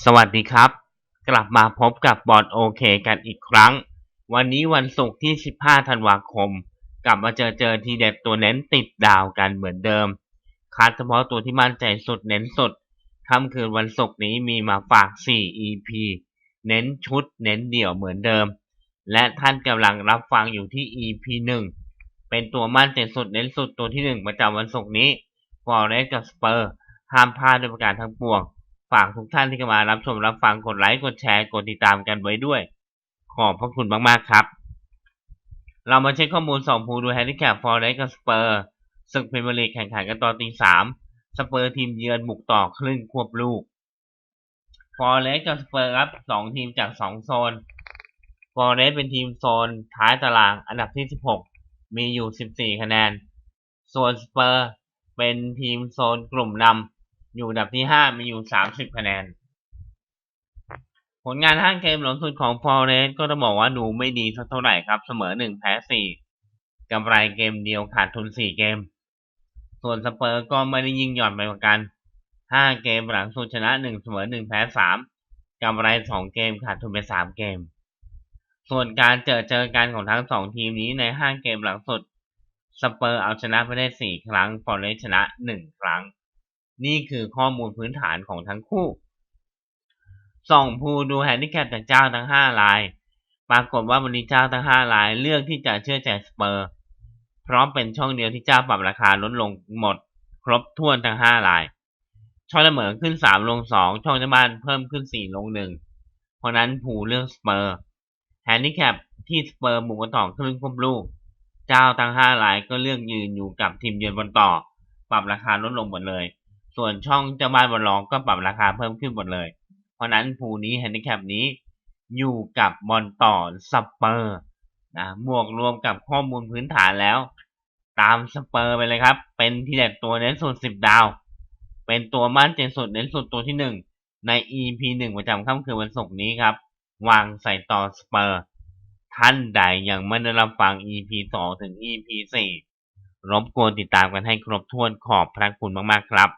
สวัสดีครับ กลับมาพบกับบอร์ดโอเคกันอีกครั้ง วันนี้วันศุกร์ที่ 15 ธันวาคม กลับมาเจอเจอทีเด็ดตัวเน้นติดดาวกันเหมือนเดิม คัดเฉพาะตัวที่มั่นใจสุดเน้นสุดค่ำคืนวันศุกร์นี้มีมาฝาก 4 EP เน้นชุดเน้นเดี่ยวเหมือนเดิม และท่านกำลังรับฟังอยู่ที่ EP 1 เป็นตัวมั่นใจสุดเน้นสุดตัวที่ 1 ประจำวันศุกร์นี้ฟอร์เรสกับสเปอร์ห้ามพลาดด้วยประการทั้งปวง ฝากทุกท่านที่เข้ามารับชมรับฟังกดไลค์กดแชร์กดติดตามกันไว้ด้วย ขอบพระคุณมากๆครับ เรามาเช็คข้อมูลสองภูดูแฮนดิแคปฟอร์เรสกับสเปอร์ศึกพรีเมียร์ลีกแข่งขันกันตอนตีสามสเปอร์ทีมเยือนบุกต่อครึ่งควบลูกฟอร์เรสกับสเปอร์ครับสองทีมจากสองโซนฟอร์เรสเป็นทีมโซนท้ายตารางอันดับที่สิบหกมีอยู่สิบสี่คะแนน ส่วนสเปอร์เป็นทีมโซนกลุ่มนำ อยู่อันดับที่ห้ามีอยู่สามสิบคะแนน ผลงานห้างเกมหลังสุดของฟอร์เรสก็ต้องบอกว่าดูไม่ดีสักเท่าไหร่ครับ เสมอหนึ่งแพ้สี่กำไรเกมเดียวขาดทุนสี่เกม ส่วนสเปอร์ก็ไม่ได้ยิ่งหย่อนไปกว่ากันห้าเกมหลังสุดชนะหนึ่งเสมอหนึ่งแพ้สามกำไรสองเกมขาดทุนไปสามเกม ส่วนการเจอเจอกันของทั้งสองทีมนี้ในห้าเกมหลังสุด สเปอร์เอาชนะไปได้สี่ครั้งฟอร์เรสชนะหนึ่งครั้ง นี่คือข้อมูลพื้นฐานของทั้งคู่ ส่องภูดูแฮนดิแคปจากเจ้าทั้งห้าราย ปรากฏว่าวันนี้เจ้าทั้งห้ารายเลือกที่จะเชื่อใจสเปอร์เพราะเป็นช่องเดียวที่เจ้าปรับราคาลดลงหมด ครบถ้วนทั้งห้าราย ช่องเสมอขึ้นสามลงสองช่องเจ้าบ้านเพิ่มขึ้นสี่ลงหนึ่งเพราะนั้นผูเลือกสเปอร์แฮนดิแคปที่สเปอร์บุกมาต่อครึ่งควบลูก เจ้าทั้งห้ารายก็เลือกยืนอยู่กับทีมเยือนบนต่อ ปรับราคาลดลงหมดเลย ส่วนช่องเจ้าบ้านบนรองก็ปรับราคาเพิ่มขึ้นหมดเลย เพราะนั้นภูนี้แฮนดิแคปนี้อยู่กับบอลต่อสเปอร์นะบวกรวมกับข้อมูลพื้นฐานแล้ว ตามสเปอร์ไปเลยครับ เป็นที่เด็ดตัวเน้นสุดสิบดาว เป็นตัวมั่นใจนสุดเน้นสุดตัวที่หนึ่งใน EP หนึ่งประจำค่ำคืนวันศุกร์นี้ครับ วางใส่ต่อสเปอร์ ท่านใดยังไม่ได้รับฟัง EP 2ถึง EP 4รบกวนติดตามกันให้ครบถ้วนขอบพระคุณมาก ๆ ครับ